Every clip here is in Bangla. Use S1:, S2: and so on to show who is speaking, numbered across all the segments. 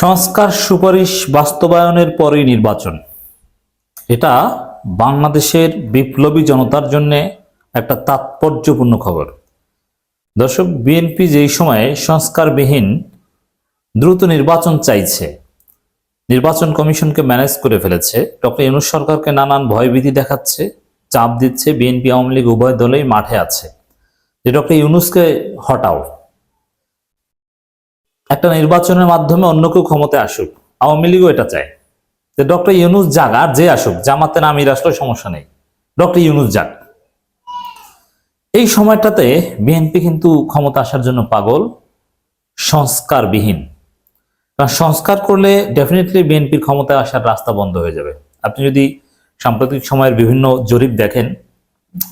S1: সংস্কার সুপারিশ বাস্তবায়নের পরেই নির্বাচন। এটা বাংলাদেশের বিপ্লবী জনতার জন্য একটা তাৎপর্যপূর্ণ খবর। দর্শক, বিএনপি যেই সময়ে সংস্কারবিহীন দ্রুত নির্বাচন চাইছে, নির্বাচন কমিশনকে ম্যানেজ করে ফেলেছে, ডক্টর ইউনুস সরকারকে নানান ভয়ভীতি দেখাচ্ছে, চাপ দিচ্ছে, বিএনপি আওয়ামী লীগ উভয় দলেই মাঠে আছে। যে ডক্টর ইউনুসকে হটাও একটা নির্বাচনের মাধ্যমে অন্য কেউ ক্ষমতায় আসুক, আওয়ামী লীগও এটা চায়। যে ডক্টর ইউনুস যাক আর যে আসুক জামাতে নামির আসলে সমস্যা নেই। ডক্টর ইউনুস যাক। এই সময়টাতে বিএনপি কিন্তু ক্ষমতা আসার জন্য পাগল, সংস্কারবিহীন। কারণ সংস্কার করলে ডেফিনেটলি বিএনপির ক্ষমতায় আসার রাস্তা বন্ধ হয়ে যাবে। আপনি যদি সাম্প্রতিক সময়ের বিভিন্ন জরিপ দেখেন,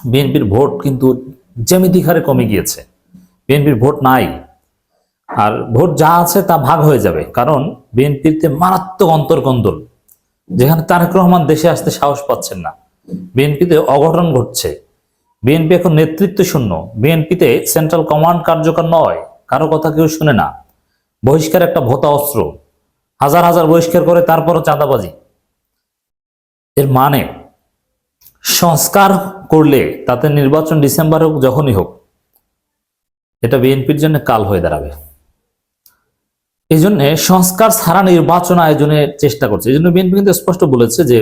S1: বিএনপির ভোট কিন্তু জ্যামিতিক হারে কমে গিয়েছে। বিএনপির ভোট নাই। আর ভোট যা আছে তা ভাগ হয়ে যাবে। কারণ বিএনপিতে মারাত্মক অন্তর্কন্দল যেখানে তারেক রহমান দেশে আসতে সাহস পাচ্ছেন না। বিএনপিতে অঘটন ঘটছে। বিএনপি এখন নেতৃত্ব শূন্য। বিএনপিতে সেন্ট্রাল কমান্ড কার্যকর নয়। কারও কথা কেউ শুনে না। বহিষ্কার একটা ভোতা অস্ত্র। হাজার হাজার বহিষ্কার করে তারপরও চাঁদাবাজি। এর মানে সংস্কার করলে তাতে নির্বাচন ডিসেম্বর হোক, যখনই হোক, এটা বিএনপির জন্য কাল হয়ে দাঁড়াবে। এই জন্য সংস্কার ছাড়া নির্বাচন আয়োজনের চেষ্টা করছে। এই জন্য বিএনপি কিন্তু স্পষ্ট বলেছে যে,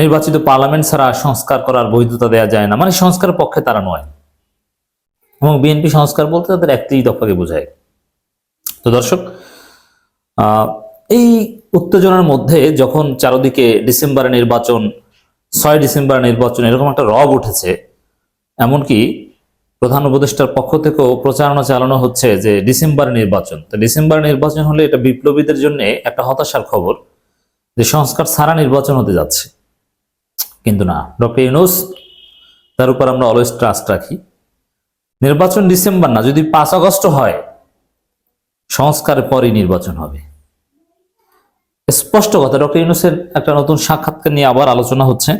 S1: নির্বাচিত পার্লামেন্ট ছাড়া সংস্কার করার বৈধতা দেওয়া যায় না। মানে সংস্কার পক্ষে তারা নয়। এবং বিএনপি সংস্কার বলতে তাদের একত্রিশ দফাকে বোঝায়। তো দর্শক এই উত্তেজনার মধ্যে যখন চারদিকে ডিসেম্বরে নির্বাচন, ছয় ডিসেম্বর নির্বাচন এরকম একটা রব উঠেছে, এমনকি প্রধান উপদেষ্টার পক্ষ থেকেও প্রচারণা চালানো হচ্ছে যে ডিসেম্বর নির্বাচন। তো ডিসেম্বর নির্বাচন হলে এটা বিপ্লবীদের জন্য একটা হতাশার খবর যে সংস্কার ছাড়া নির্বাচন হতে যাচ্ছে। কিন্তু না, ডক্টর ইউনুস, তার উপর আমরা অলওয়েজ ট্রাস্ট রাখি। নির্বাচন ডিসেম্বর না, যদি পাঁচ আগস্ট হয়, সংস্কারের পরই নির্বাচন হবে। স্পষ্ট কথা, ডক্টর ইউনুসের একটা নতুন সাক্ষাৎকার নিয়ে আবার আলোচনা হচ্ছে।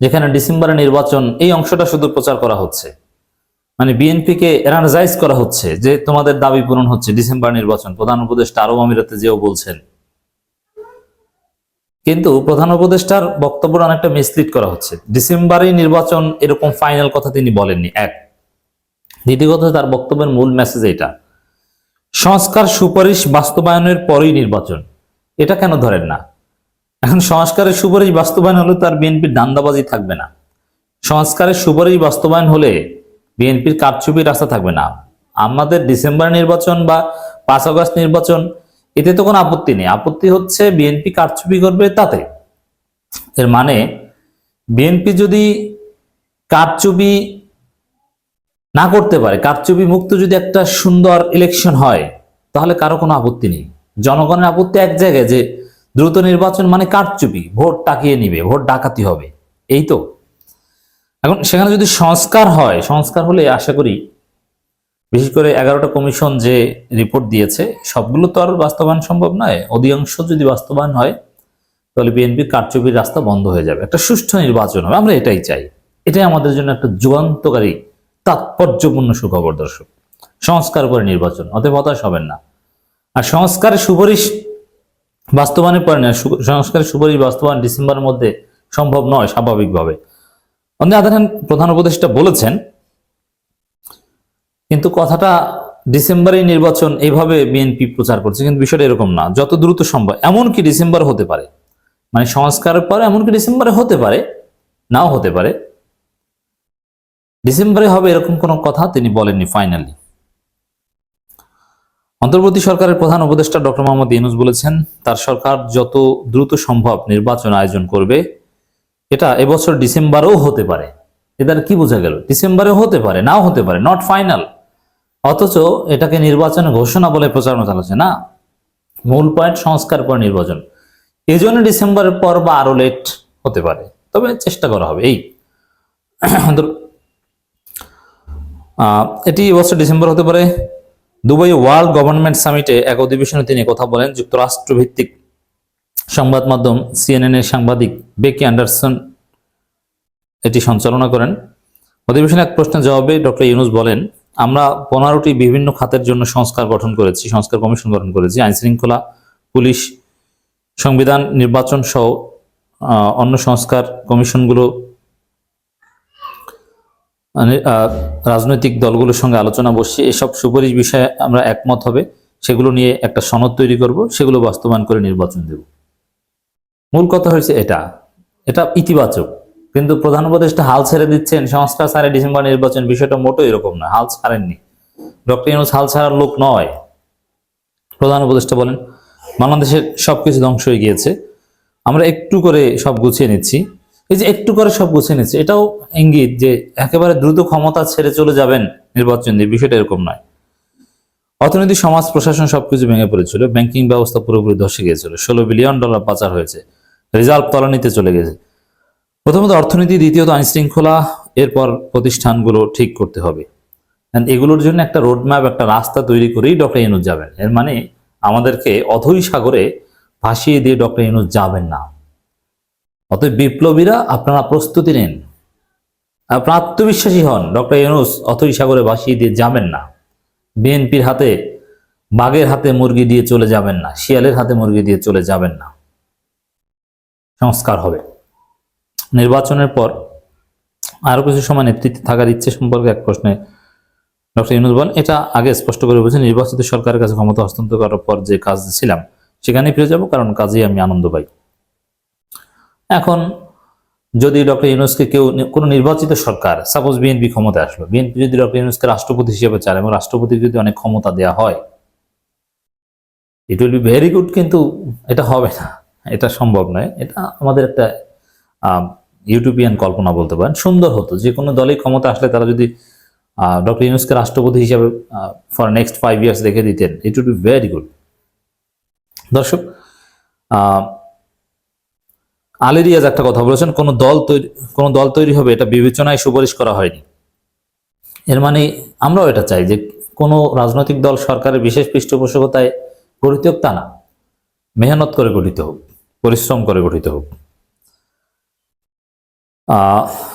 S1: যেখানে ডিসেম্বরে নির্বাচন, এই অংশটা শুধু প্রচার করা হচ্ছে। মানে বিএনপিকে এনার্জাইজ করা হচ্ছে যে তোমাদের দাবি পূরণ হচ্ছে ডিসেম্বর নির্বাচন। প্রধান উপদেষ্টা আরব আমিরাতে যেও বলছেন। কিন্তু প্রধান উপদেষ্টার বক্তব্য অনেকটা মিসলিড করা হচ্ছে। ডিসেম্বরেই নির্বাচন এরকম ফাইনাল কথা তিনি বলেননি। এক দ্বিতীয় কথা তার বক্তব্যের মূল মেসেজ এটা সংস্কার সুপারিশ বাস্তবায়নের পরেই নির্বাচন। এটা কেন ধরেন না? এখন সংস্কারের সুপারিশ বাস্তবায়ন হলে তার বিএনপির দান্দাবাজি থাকবে না। সংস্কারের সুপারিশ বাস্তবায়ন হলে বিএনপির কারচুপির রাস্তা থাকবে না। আমাদের ডিসেম্বর নির্বাচন বা পাঁচ আগস্ট নির্বাচন, এতে তো কোনো আপত্তি নেই। আপত্তি হচ্ছে বিএনপি কারচুপি করবে তাতে। এর মানে বিএনপি যদি কারচুপি না করতে পারে, কারচুপি মুক্ত যদি একটা সুন্দর ইলেকশন হয়, তাহলে কারও কোনো আপত্তি নেই। জনগণের আপত্তি এক জায়গায় যে দ্রুত নির্বাচন মানে কারচুপি, ভোট টাকিয়ে নিবে, ভোট ডাকাতি হবে, এই তো। এখন সেখানে যদি সংস্কার হয়, সংস্কার হলে আশা করি বিশেষ করে এগারোটা কমিশন যে রিপোর্ট দিয়েছে, সবগুলো তো আর বাস্তবায়ন সম্ভব নয়। অধিকাংশ যদি বাস্তবায়ন হয়, তাহলে বিএনপির কারচুপির রাস্তা বন্ধ হয়ে যাবে। একটা সুষ্ঠু নির্বাচন হবে, আমরা এটাই চাই। এটাই আমাদের জন্য একটা যুগান্তকারী, তাৎপর্যপূর্ণ সুখবর, দর্শক। সংস্কার করে নির্বাচন, অতএব হতাশ হবেন না। আর সংস্কারের সুপারিশ বাস্তবায়নের পরে না। সংস্কারের সুপারিশ বাস্তবায়ন ডিসেম্বরের মধ্যে সম্ভব নয় স্বাভাবিকভাবে। অন্য আধার প্রধান উপদেষ্টা বলেছেন, কিন্তু কথাটা ডিসেম্বরেই নির্বাচন এইভাবে বিএনপি প্রচার করছে, কিন্তু বিষয়টা এরকম না। যত দ্রুত সম্ভব, এমনকি ডিসেম্বর হতে পারে মানে সংস্কারের পরে এমনকি ডিসেম্বরে হতে পারে, নাও হতে পারে, ডিসেম্বরে হবে এরকম কোনো কথা তিনি বলেননি ফাইনালি অন্তর্বর্তী সরকারের প্রধান উপদেষ্টা ডক্টর মোহাম্মদ ইউনুস বলেছেন, তার সরকার যত দ্রুত সম্ভব নির্বাচন আয়োজন করবে, এটা এবছর ডিসেম্বরেও হতে পারে। এটার কি বোঝা গেল? ডিসেম্বরে হতে পারে, নাও হতে পারে নট ফাইনাল অথচ এটাকে নির্বাচন ঘোষণা বলে প্রচারণা চালাচ্ছে না। মূল পয়েন্ট সংস্কার পর নির্বাচন। এই জন্য ডিসেম্বরের পর বা আরও লেট হতে পারে। তবে চেষ্টা করা হবে, এই। এটি এবছর ডিসেম্বর হতে পারে দুবাই ওয়ার্ল্ড গভর্নমেন্ট সামিটে এক অধিবেশনে তিনি কথা বলেন যুক্তরাষ্ট্র ভিত্তিক সংবাদ মাধ্যম সিএনএন এর সাংবাদিক বেকি অ্যান্ডারসন এটি সঞ্চালনা করেন। অধিবেশনে এক প্রশ্নের জবাবে ডক্টর ইউনুস বলেন, আমরা পনেরোটি বিভিন্ন খাতের জন্য সংস্কার গঠন করেছি, সংস্কার কমিশন গঠন করেছি আইন শৃঙ্খলা পুলিশ, সংবিধান নির্বাচন সহ অন্য সংস্কার কমিশনগুলো মানে, রাজনৈতিক দলগুলোর সঙ্গে আলোচনা বসছে এসব সুপারিশ বিষয়ে আমরা একমত হবে সেগুলো নিয়ে একটা সনদ তৈরি করব সেগুলো বাস্তবায়ন করে নির্বাচন দেব। মূল কথা হয়েছে এটা এটা ইতিবাচক। কিন্তু প্রধান উপদেষ্টা হাল ছেড়ে দিচ্ছেন সংস্কার ছাড়ে ডিসেম্বর নির্বাচন বিষয়টা মোটো এরকম না হাল ছাড়েননি। ডক্টর ইউনুস হাল ছাড়ার লোক নয়। প্রধান উপদেষ্টা বলেন বাংলাদেশের সবকিছু ধ্বংস হয়ে গিয়েছে। আমরা একটু করে সব গুছিয়ে নিচ্ছি। এই যে একটু করে সব গুছিয়ে নিচ্ছি এটাও ইঙ্গিত যে একেবারে দ্রুত ক্ষমতা ছেড়ে চলে যাবেন নির্বাচন দিয়ে বিষয়টা এরকম নয়। অর্থনীতি, সমাজ, প্রশাসন সবকিছু ভেঙে পড়েছিল। ব্যাংকিং ব্যবস্থা পুরোপুরি ধসে গিয়েছিল। ষোলো বিলিয়ন ডলার পাচার হয়েছে। রিজার্ভ তলানিতে চলে গেছে। প্রথমত অর্থনীতি, দ্বিতীয়ত আইন শৃঙ্খলা এরপর প্রতিষ্ঠানগুলো ঠিক করতে হবে। এগুলোর জন্য একটা রোডম্যাপ একটা রাস্তা তৈরি করেই ডক্টর ইনুজ যাবেন। এর মানে আমাদেরকে অথই সাগরে ভাসিয়ে দিয়ে ডক্টর ইনুজ যাবেন না। অতএব বিপ্লবীরা আপনারা প্রস্তুতি নিন। আপনারা আত্মবিশ্বাসী হন। ডক্টর ইউনুস অথই সাগরে ভাসিয়ে দিয়ে যাবেন না। বিএনপির হাতে বাঘের হাতে মুরগি দিয়ে চলে যাবেন না। শিয়ালের হাতে মুরগি দিয়ে চলে যাবেন না। সংস্কার হবে। নির্বাচনের পর আরও কিছু সময় নেতৃত্বে থাকার ইচ্ছে সম্পর্কে এক প্রশ্নে ডক্টর ইউনুস বলেন, এটা আগে স্পষ্ট করে বলছেন, নির্বাচিত সরকারের কাছে ক্ষমতা হস্তান্তর করার পর যে কাজ ছিলাম, সেখানেই ফিরে যাব, কারণ কাজেই আমি আনন্দ পাই। এখন যদি ডক্টর ইউনুসকে কেউ কোনো নির্বাচিত সরকার, সাপোজ বিএনপি ক্ষমতায় আসলো বিএনপি যদি ডক্টর ইউনুসকে রাষ্ট্রপতি হিসেবে চায় এবং রাষ্ট্রপতির যদি অনেক ক্ষমতা দেওয়া হয় it will be very good কিন্তু এটা হবে না, এটা সম্ভব নয়। এটা আমাদের একটা ইউটোপিয়ান কল্পনা বলতে পারেন। সুন্দর হতো, যে কোনো দলই ক্ষমতা আসলে তারা যদি ডক্টর ইউনুসকে রাষ্ট্রপতি হিসাবে ফর নেক্সট ফাইভ ইয়ার্স দেখে দিতেন it would be very good দর্শক আহ, আলী রিয়াজ একটা কথা বলেছেন কোনো দল তৈরি কোনো দল তৈরি হবে এটা বিবেচনায় সুপারিশ করা হয়নি। এর মানে আমরাও এটা চাই যে কোনো রাজনৈতিক দল সরকারের বিশেষ পৃষ্ঠপোষকতায় গঠিত হোক তা না। মেহনত করে গঠিত হোক পরিশ্রম করে গঠিত হোক।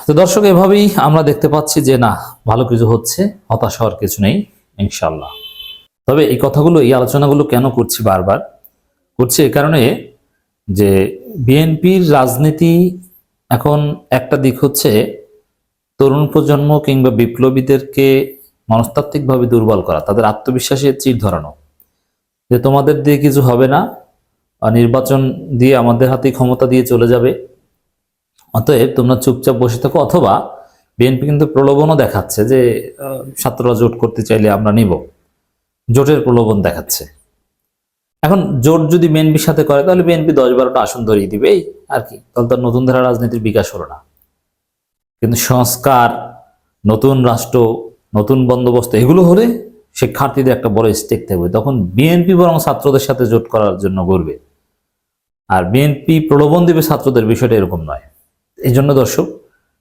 S1: তো দর্শক এভাবেই আমরা দেখতে পাচ্ছি যে না ভালো কিছু হচ্ছে হতাশ হওয়ার কিছু নেই ইনশাল্লাহ তবে এই কথাগুলো এই আলোচনাগুলো কেন করছি বারবার? করছি এ কারণে যে বিএনপির রাজনীতি এখন একটা দিক হচ্ছে তরুণ প্রজন্ম কিংবা বিপ্লবীদেরকে মনস্তাত্ত্বিকভাবে দুর্বল করা, তাদের আত্মবিশ্বাসে চির ধরানো। যে তোমাদের দিয়ে কিছু হবে না নির্বাচন দিয়ে আমাদের হাতে ক্ষমতা দিয়ে চলে যাবে। অতএব তোমরা চুপচাপ বসে থাকো, অথবা বিএনপি কিন্তু প্রলোভনও দেখাচ্ছে যে ছাত্ররা জোট করতে চাইলে আমরা নিব। জোটের প্রলোভন দেখাচ্ছে। এখন জোট যদি বিএনপির সাথে করে, তাহলে বিএনপি দশ বারোটা আসন ধরিয়ে দিবে। এই আর কি। তাহলে তার নতুন ধারা রাজনীতির বিকাশ হলো না। কিন্তু সংস্কার, নতুন রাষ্ট্র, নতুন বন্দোবস্ত, এগুলো হলে শিক্ষার্থীদের একটা বড় স্টেক থাকবে। তখন বিএনপি বরং ছাত্রদের সাথে জোট করার জন্য করবে আর বিএনপি প্রলোভন দিবে ছাত্রদের বিষয়টা এরকম নয়। এই জন্য দর্শক,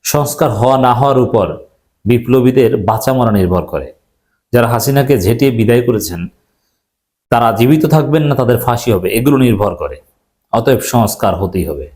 S1: সংস্কার হওয়া না হওয়ার উপর বিপ্লবীদের বাঁচা মরা নির্ভর করে। যারা হাসিনাকে ঝেঁটিয়ে বিদায় করেছেন তারা জীবিত থাকবেন না তাদের ফাঁসি হবে। এগুলো নির্ভর করে। অতএব সংস্কার হতেই হবে।